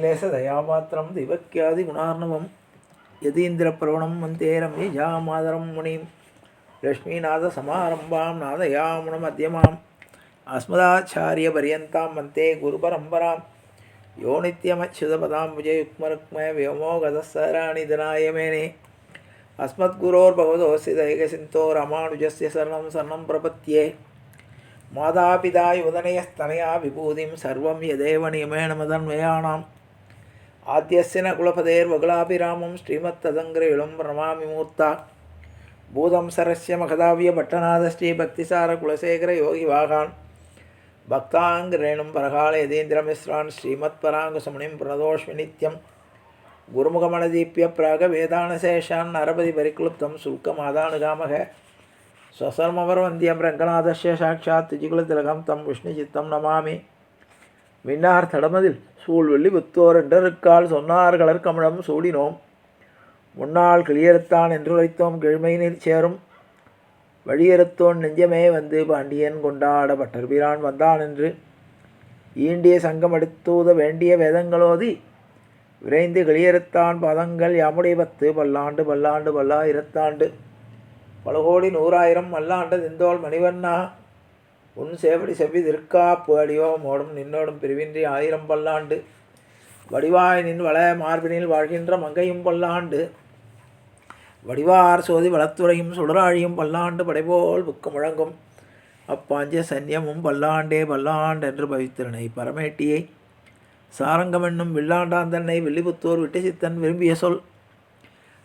லேச தயாபாத்திரம் திவக்கியாதி குணார்ணவம் யதீந்திர பிரவணம் வந்தே ரம்யே ஜாமாதரம் முனிம். லக்ஷ்மீநாத சமாரம்பாம் நாதயாமுண மத்தியமாம் அஸ்மதாச்சாரிய பரியந்தாம் வந்தே குரு பரம்பராம் யோ நித்யமச்சுதபதாம் விஜயுக்மருக்மய வியமோ கதசராணி தினாயமேனே அஸ்மத்குரோர் பகவதோசி தைகசிந்தோ ராமானுஜஸ்ய சரணம் சரணம் பிரபத்தியே மாதாபிதாய் உதனயஸ்தனயா விபூதிம் சர்வம் யதேவ நியமேன மதன்மயானாம் ஆத்தியசின குலபதேர்வகுலாபிராமம் ஸ்ரீமத்ததங்கிரேளும் பிரணமாமி மூர்த்தா பூதம் சரஸ்ய மகதாவிய பட்டநாத ஸ்ரீ பக்திசார குலசேகர யோகி வாகான் பக்தாங்கிரேணும் பரகால யதீந்திரமிஸ்ரான் ஸ்ரீமத் பராங்குசமுனிம் பிரணதோஷ்மி நித்யம் குருமுகமணதீப்பிய பிராக வேதானசேஷான் நரபதி பரிக்ளுப்தம் சுல்கமாதானுகாமக ஸ்வசர்மவர் வந்தியம் ரங்கநாதஸ்ய சாட்சாத் திஜிகுலதிலகம் தம் விஷ்ணுஜித்தம் நமாமி மின்னார் தடமதில் சூழ்வெள்ளி புத்தோர் என்றருக்கால் சொன்னார் கலர்கமிழம் சூடினோம். முன்னாள் கிளியரத்தான் என்று உரைத்தோம் கிழ்மையினில் சேரும். வழியறுத்தோன் நெஞ்சமே வந்து பாண்டியன் கொண்டாட பட்டர்பிரான் வந்தான் என்று. ஈண்டிய சங்கம் எடுத்தூத வேண்டிய வேதங்களோதி விரைந்து கிளியறுத்தான் பதங்கள் யாமுடைய பத்து பல்லாண்டு பல்லாண்டு பல்லாயிரத்தாண்டு. பல கோடி நூறாயிரம் மல்லாண்டு திந்தோள் மணிவண்ணா. உன் சேவடி செவ்வி திருக்கா அடியோ மோடும் நின்னோடும் பிரிவின்றி ஆயிரம் பல்லாண்டு. வடிவாய் நின் வள மார்பினில் வாழ்கின்ற மங்கையும் பல்லாண்டு. வடிவார் சோதி வளத்துறையும் சுடராழியும் பல்லாண்டு படைபோல் புக்கு முழங்கும். அப்பாஞ்ச சன்னியமும் பல்லாண்டே பல்லாண்டு என்று பவித்திரனை பரமேட்டியை. சாரங்கம் என்னும் வில்லாண்டான் வில்லிபுத்தூர் விட்டு சித்தன் விரும்பிய சொல்.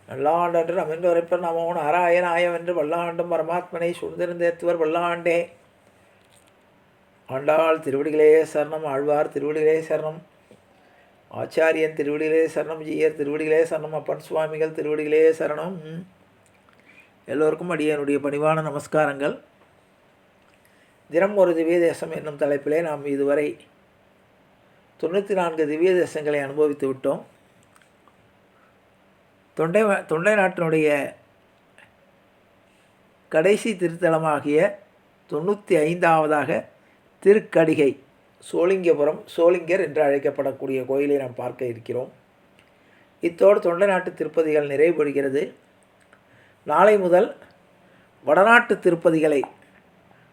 நல்லாண்டன்று அமிர்ந்து உரைப்பர் நமோ நாராயணாயம் என்று பல்லாண்டும் பரமாத்மனை சுழ்ந்திருந்தேத்துவர் பல்லாண்டே. ஆண்டாள் திருவடிகளே சரணம் ஆழ்வார் திருவடிகளே சரணம் ஆச்சாரியன் திருவடிகளே சரணம் ஜீயர் திருவடிகளே சரணம் அப்பன் சுவாமிகள் திருவடிகளே சரணம். எல்லோருக்கும் அடியனுடைய பணிவான நமஸ்காரங்கள். தினம் ஒரு திவ்ய தேசம் என்னும் தலைப்பிலே நாம் இதுவரை தொண்ணூற்றி நான்கு திவ்ய தேசங்களை அனுபவித்து விட்டோம். தொண்டை தொண்டை நாட்டினுடைய கடைசி திருத்தலமாகிய தொண்ணூற்றி ஐந்தாவதாக திருக்கடிகை சோளிங்கபுரம் சோளிங்கர் என்று அழைக்கப்படக்கூடிய கோயிலை நாம் பார்க்க இருக்கிறோம். இத்தோடு தொண்டை நாட்டு திருப்பதிகள் நிறைவு பெறுகிறது நாளை முதல் வடநாட்டு திருப்பதிகளை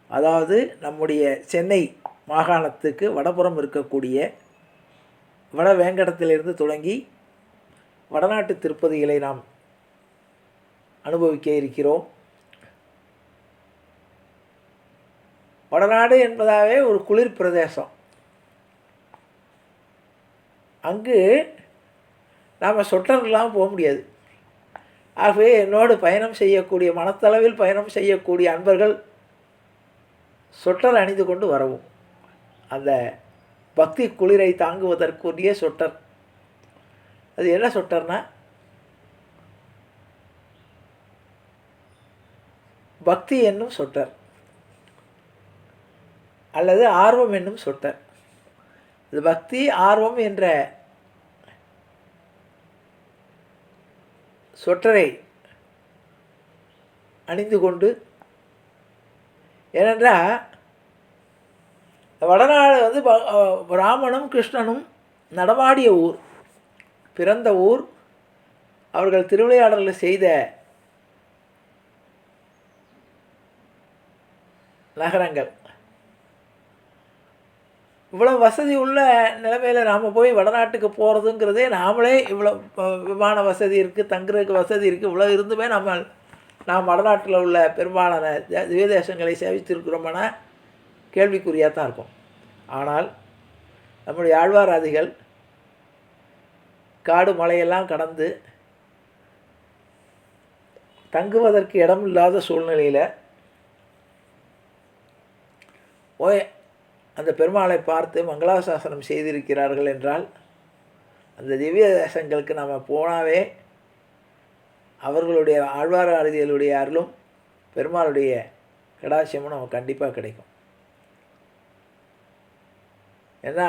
அதாவது நம்முடைய சென்னை மாகாணத்துக்கு வடபுறம் இருக்கக்கூடிய வட வேங்கடத்திலிருந்து தொடங்கி வடநாட்டு திருப்பதிகளை நாம் அனுபவிக்க இருக்கிறோம். வடநாடு என்பதாகவே ஒரு குளிர் பிரதேசம். அங்கு நாம் சொட்டர்லாம் போக முடியாது. ஆகவே என்னோடு பயணம் செய்யக்கூடிய மனத்தளவில் பயணம் செய்யக்கூடிய அன்பர்கள் சொட்டர் அணிந்து கொண்டு வரவும். அந்த பக்தி குளிரை தாங்குவதற்குரிய சொட்டர். அது என்ன சொட்டர்னா? பக்தி என்னும் சொட்டர். அல்லது ஆர்வம் என்னும் சொட்டர் இது பக்தி ஆர்வம் என்ற சொட்டரை அணிந்து கொண்டு ஏனென்றால் வடநாடு வந்து ராமனும் கிருஷ்ணனும் நடமாடிய ஊர் பிறந்த ஊர். அவர்கள் திருவிளையாடலில் செய்த நகரங்கள். இவ்வளோ வசதி உள்ள நிலைமையில் நாம் போய் வடநாட்டுக்கு போகிறதுங்கிறதே நாமளே இவ்வளோ விமான வசதி இருக்குது தங்குறதுக்கு வசதி இருக்குது இவ்வளோ இருந்துமே நம்ம நாம் வடநாட்டில் உள்ள பெரும்பாலான தேசங்களை சேவித்திருக்கிறோமான கேள்விக்குறியாக தான் இருக்கும். ஆனால் நம்முடைய ஆழ்வாராதிகள் காடு மலையெல்லாம் கடந்து தங்குவதற்கு இடம் இல்லாத சூழ்நிலையில் ஓய் அந்த பெருமாளை பார்த்து மங்களாசாசனம் செய்திருக்கிறார்கள் என்றால் அந்த திவ்ய தேசங்களுக்கு நம்ம போனாவே அவர்களுடைய ஆழ்வாராதிகளுடைய அருளும் பெருமாளுடைய கடாட்சியமும் நமக்கு கண்டிப்பாக கிடைக்கும். ஏன்னா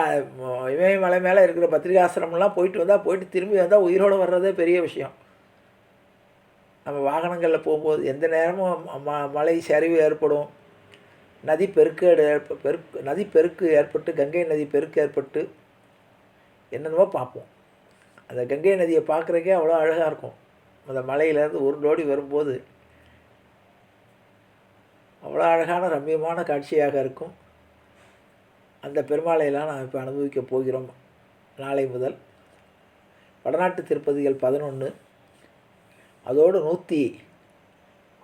இமயமலை மேலே இருக்கிற பத்திரிகாசிரமெல்லாம் போயிட்டு வந்தால் போயிட்டு திரும்பி வந்தால் உயிரோடு வர்றதே பெரிய விஷயம். நம்ம வாகனங்களில் போகும்போது எந்த நேரமும் ம மலை சரிவு ஏற்படும். நதி பெருக்கேடு ஏற்ப பெருக்கு நதி பெருக்கு ஏற்பட்டு கங்கை நதி பெருக்கு ஏற்பட்டு என்னென்னமோ பார்ப்போம். அந்த கங்கை நதியை பார்க்குறக்கே அவ்வளோ அழகாக இருக்கும். அந்த மலையிலேருந்து உருண்டோடி வரும்போது அவ்வளோ அழகான ரம்மியமான காட்சியாக இருக்கும். அந்த பெருமாளையெல்லாம் நாம் இப்போ அனுபவிக்கப் போகிறோம். நாளை முதல் வடநாட்டு திருப்பதிகள் பதினொன்று அதோடு நூற்றி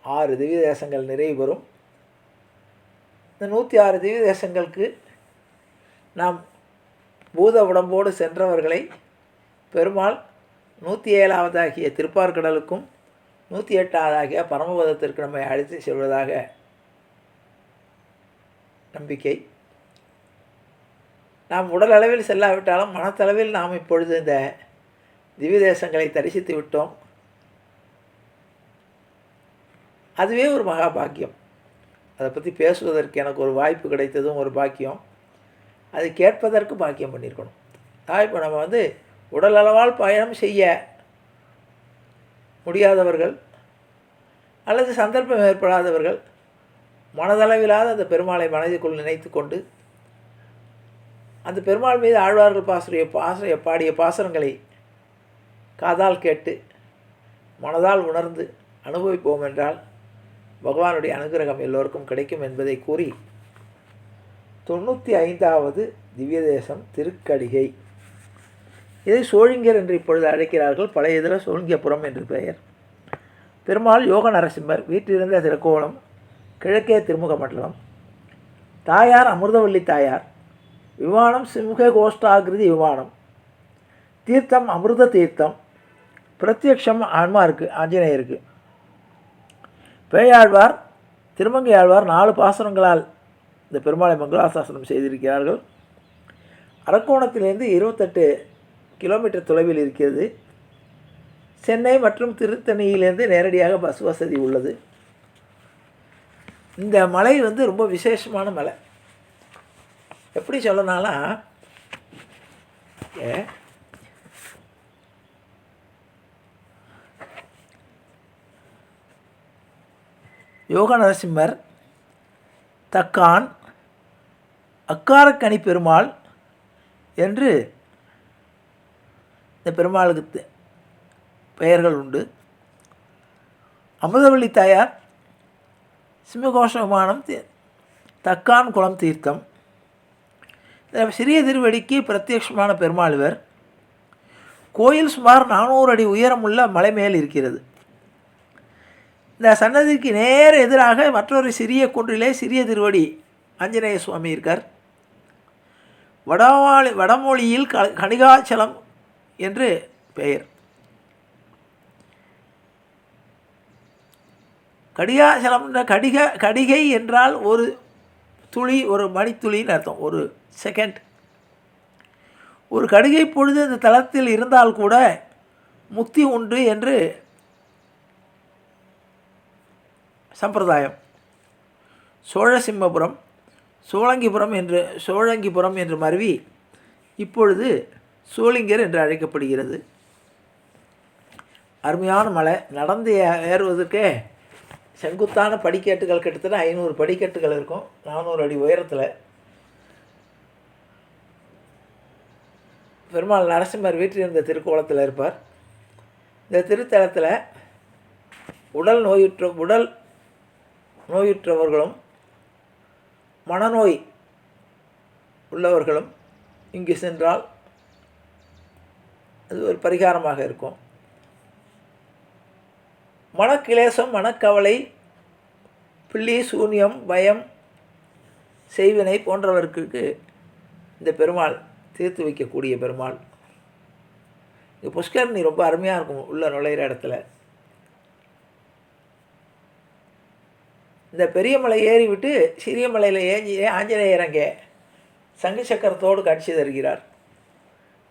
ஆறு திவ்ய தேசங்கள் நிறைவு பெறும். இந்த நூற்றி ஆறு திவ்ய தேசங்களுக்கு நாம் பூத உடம்போடு சென்றவர்களை பெருமாள் நூற்றி ஏழாவதாகிய திருப்பார்கடலுக்கும் நூற்றி எட்டாவதாகிய பரமபதத்திற்கு நம்மை அழைத்து செல்வதாக நம்பிக்கை. நாம் உடல் அளவில் செல்லாவிட்டாலும் மனத்தளவில் நாம் இப்பொழுது இந்த திவ்ய தேசங்களை தரிசித்து விட்டோம் அதுவே ஒரு மகா பாக்கியம். அதை பற்றி பேசுவதற்கு எனக்கு ஒரு வாய்ப்பு கிடைத்ததும் ஒரு பாக்கியம். அதை கேட்பதற்கு பாக்கியம் பண்ணியிருக்கணும். அதான் இப்போ நம்ம வந்து உடல் அளவால் பயணம் செய்ய முடியாதவர்கள் அல்லது சந்தர்ப்பம் ஏற்படாதவர்கள் மனதளவிலாத அந்த பெருமாளை மனதிற்குள் நினைத்து கொண்டு அந்த பெருமாள் மீது ஆழ்வார்கள் பாசுரிய பாச பாடிய பாசனங்களை காதால் கேட்டு மனதால் உணர்ந்து அனுபவிப்போம் என்றால் பகவானுடைய அனுகிரகம் எல்லோருக்கும் கிடைக்கும் என்பதை கூறி தொண்ணூற்றி ஐந்தாவது திவ்ய தேசம் திருக்கடிகை. இதை சோழிங்கர் என்று இப்பொழுது அழைக்கிறார்கள். பழைய இதில் சோழிங்கபுரம் என்று பெயர். பெருமாள் யோக நரசிம்மர் வீட்டிலிருந்த திருக்கோணம் கிழக்கே திருமுக மண்டலம். தாயார் அமிர்தவல்லி தாயார். விமானம் சிம்ஹ கோஷ்டாகிருதி விமானம். தீர்த்தம் அமிர்த தீர்த்தம். பிரத்யக்ஷம் ஆன்மாருக்கு ஆஞ்சநேயருக்கு. பேயாழ்வார் திருமங்கை ஆழ்வார் நாலு பாசனங்களால் இந்த பெருமாளை மங்களாசாசனம் செய்திருக்கிறார்கள். அரக்கோணத்திலிருந்து இருபத்தெட்டு கிலோமீட்டர் தொலைவில் இருக்கிறது. சென்னை மற்றும் திருத்தணியிலேருந்து நேரடியாக பஸ் வசதி உள்ளது. இந்த மலை வந்து ரொம்ப விசேஷமான மலை. எப்படி சொல்லனாலாம் யோக நரசிம்மர் தக்கான் அக்காரக்கணி பெருமாள் என்று இந்த பெருமாளுக்கு பெயர்கள் உண்டு. அமுதவள்ளி தாயார் சிம்மகோஷ விமானம் தக்கான் குளம் தீர்த்தம். சிறிய திருவடிக்கு பிரத்யட்சமான பெருமாள் இவர். கோயில் சுமார் நானூறு அடி உயரமுள்ள மலை மேல் இருக்கிறது. இந்த சன்னதிக்கு நேர எதிராக மற்றொரு சிறிய குன்றிலே சிறிய திருவடி. ஆஞ்சநேய சுவாமி இருக்கார். வடமாளி வடமொழியில் க கணிகாச்சலம் என்று பெயர். கடிகாச்சலம்ன்ற கடிக கடிகை என்றால் ஒரு துளி ஒரு மணித்துளின்னு அர்த்தம் ஒரு செகண்ட் ஒரு கடிகை பொழுது இந்த தளத்தில் இருந்தால் கூட முக்தி உண்டு என்று சம்பிரதாயம். சோழசிம்மபுரம் சோழங்கிபுரம் என்று சோழங்கிபுரம் என்று மருவி இப்பொழுது சோளிங்கர் என்று அழைக்கப்படுகிறது. அருமையான மலை நடந்து ஏ- ஏறுவதற்கே செங்குத்தான படிக்கட்டுகள் கிட்டத்தட்ட ஐநூறு படிக்கட்டுகள் இருக்கும் நானூறு அடி உயரத்தில். பெருமாள் நரசிம்மர் வீட்டில் இருந்த திருக்கோலத்தில் இருப்பார். இந்த திருத்தலத்தில் உடல் நோயுற்ற உடல் நோயுற்றவர்களும் மனநோய் உள்ளவர்களும் இங்கு சென்றால் அது ஒரு பரிகாரமாக இருக்கும். மனக்கிளேசம் மனக்கவலை பிள்ளி சூன்யம் பயம் செய்வினை போன்றவர்களுக்கு இந்த பெருமாள் தீர்த்து வைக்கக்கூடிய பெருமாள். இங்கே புஷ்கரணி ரொம்ப அருமையாக இருக்கும் உள்ள நுழையிற இடத்துல. இந்த பெரிய மலை ஏறி விட்டு சிறிய மலையில் ஏஞ்சி ஆஞ்சநேயர் அங்கே சங்கு சக்கரத்தோடு காட்சி தருகிறார்.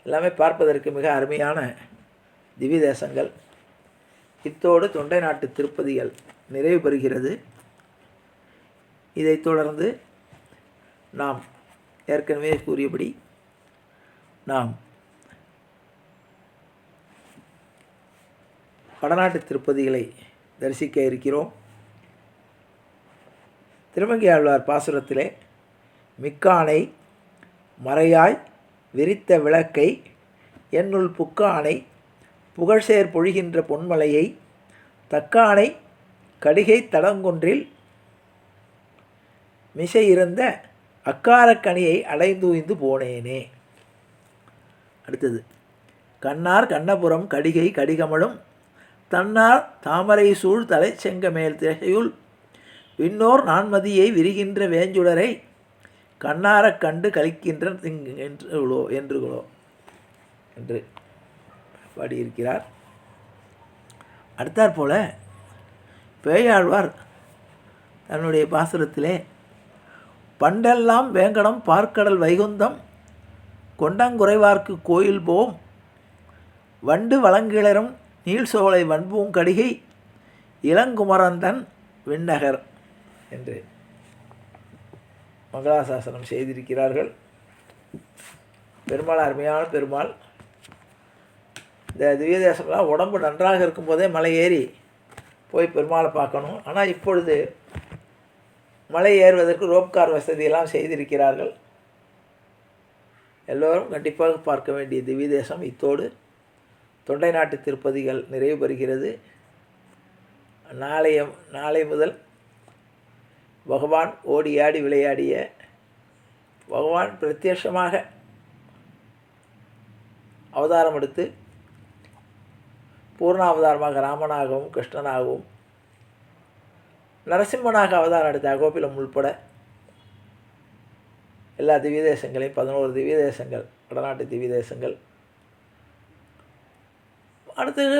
எல்லாமே பார்ப்பதற்கு மிக அருமையான திவ்ய தேசங்கள். இத்தோடு தொண்டை நாட்டு திருப்பதிகள் நிறைவு பெறுகிறது. இதைத் தொடர்ந்து நாம் ஏற்கனவே கூறியபடி நாம் வடநாட்டு திருப்பதிகளை தரிசிக்க இருக்கிறோம். திருமங்கை ஆழ்வார் பாசுரத்திலே மிக்கானை மறையாய் விரித்த விளக்கை என்னுள் புக்கானை புகழ்சேர் பொழிகின்ற பொன்மலையை தக்கானை கடிகை தடங்கொன்றில் மிசை இருந்த அக்காரக்கனியை அடைந்துய்ந்து போனேனே. அடுத்தது கண்ணார் கண்ணபுரம் கடிகை கடிகமழும் தன்னார் தாமரை சூழ் தலை செங்கமேல் திசையுள் விண்ணோர் நான்மதியை விரிகின்ற வேஞ்சுடரை கண்ணாரக் கண்டு கழிக்கின்ற என்றுகளோ என்றுகளோ என்று பாடியிருக்கிறார். அடுத்தாற் போல பேயாழ்வார் தன்னுடைய பாசுரத்திலே பண்டெல்லாம் வேங்கடம் பார்க்கடல் வைகுந்தம் கொண்டங்குறைவார்க்கு கோயில் போம் வண்டு வளங்கிளரும் நீள்சோலை வன்பூங்கடிகை இளங்குமரந்தன் விண்ணகர். என்று மங்களாசாசனம் செய்திருக்கிறார்கள். பெருமாள் அருமையான பெருமாள். இந்த திவ்ய தேசம்லாம் உடம்பு நன்றாக இருக்கும்போதே மலை ஏறி போய் பெருமாளை பார்க்கணும். ஆனால் இப்பொழுது மலை ஏறுவதற்கு ரோப்கார் வசதியெல்லாம் செய்திருக்கிறார்கள். எல்லோரும் கண்டிப்பாக பார்க்க வேண்டிய திவ்ய தேசம் இத்தோடு தொண்டை நாட்டு திருப்பதிகள் நிறைவு பெறுகிறது. நாளைய நாளை முதல் பகவான் ஓடி ஆடி விளையாடிய பகவான் பிரத்யட்சமாக அவதாரம் எடுத்து பூர்ணாவதாரமாக ராமனாகவும் கிருஷ்ணனாகவும் நரசிம்மனாக அவதாரம் எடுத்த அகோபிலம் உள்பட எல்லா திவ்ய தேசங்களையும் பதினோரு திவ்ய தேசங்கள் வடநாட்டு திவ்ய தேசங்கள் அடுத்தது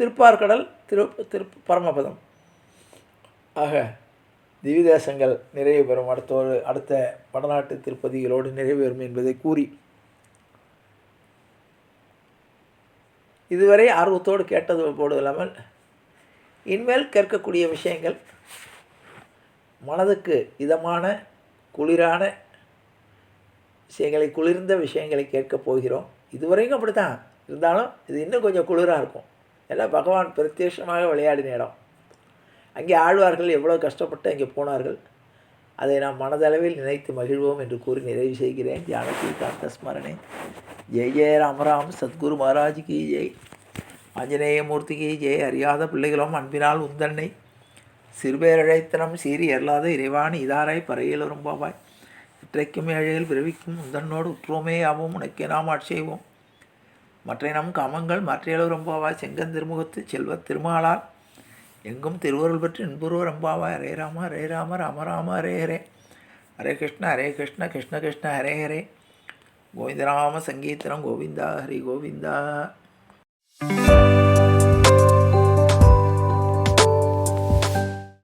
திருப்பார்கடல் திரு திரு பரமபதம். ஆக திவிதேசங்கள் நிறைவு பெறும். அடுத்தோடு அடுத்த வடநாட்டு திருப்பதிகளோடு நிறைவேறும் என்பதை கூறி இதுவரை ஆர்வத்தோடு கேட்டது போடு இல்லாமல் இனிமேல் கேட்கக்கூடிய விஷயங்கள் மனதுக்கு இதமான குளிரான விஷயங்களை குளிர்ந்த விஷயங்களை கேட்கப் போகிறோம். இதுவரைக்கும் அப்படி தான் இருந்தாலும் இது இன்னும் கொஞ்சம் குளிராக இருக்கும். ஏன்னா பகவான் பிரத்யட்சமாக விளையாடின இடம். அங்கே ஆழ்வார்கள் எவ்வளோ கஷ்டப்பட்டு அங்கே போனார்கள். அதை நாம் மனதளவில் நினைத்து மகிழ்வோம் என்று கூறி நிறைவு செய்கிறேன். ஜானகி காந்த ஸ்மரணே. ஜெய் ஜெய ராமராம் சத்குரு மகாராஜ் கி ஜெய். ஆஞ்சநேயமூர்த்தி கி ஜெய். அறியாத பிள்ளைகளும் அன்பினால் உந்தன்னை. சிறுபேரழைத்தனம் சீறி அல்லாத இறைவாணி. இதாராய் பறையில் வரும்பாவாய். இற்றைக்கும் ஏழையில் பிறவிக்கும் உந்தன்னோடு உற்றோமே ஆவோம். உனக்கே நாம் ஆட்சேவோம் மற்ற நம் காமங்கள் மற்றையளவு ரொம்பவாய் செங்கன் திருமுகத்து செல்வ திருமாலால் எங்கும் திருவருள் பெற்று இன்புருவ அம்பாவா. ஹரே ராம ஹரே ராம ராம ராம ஹரே ஹரே. ஹரே கிருஷ்ண ஹரே கிருஷ்ண கிருஷ்ண கிருஷ்ண ஹரே ஹரே. கோவிந்தராம சங்கீர்த்தனம் கோவிந்தா ஹரி கோவிந்தா.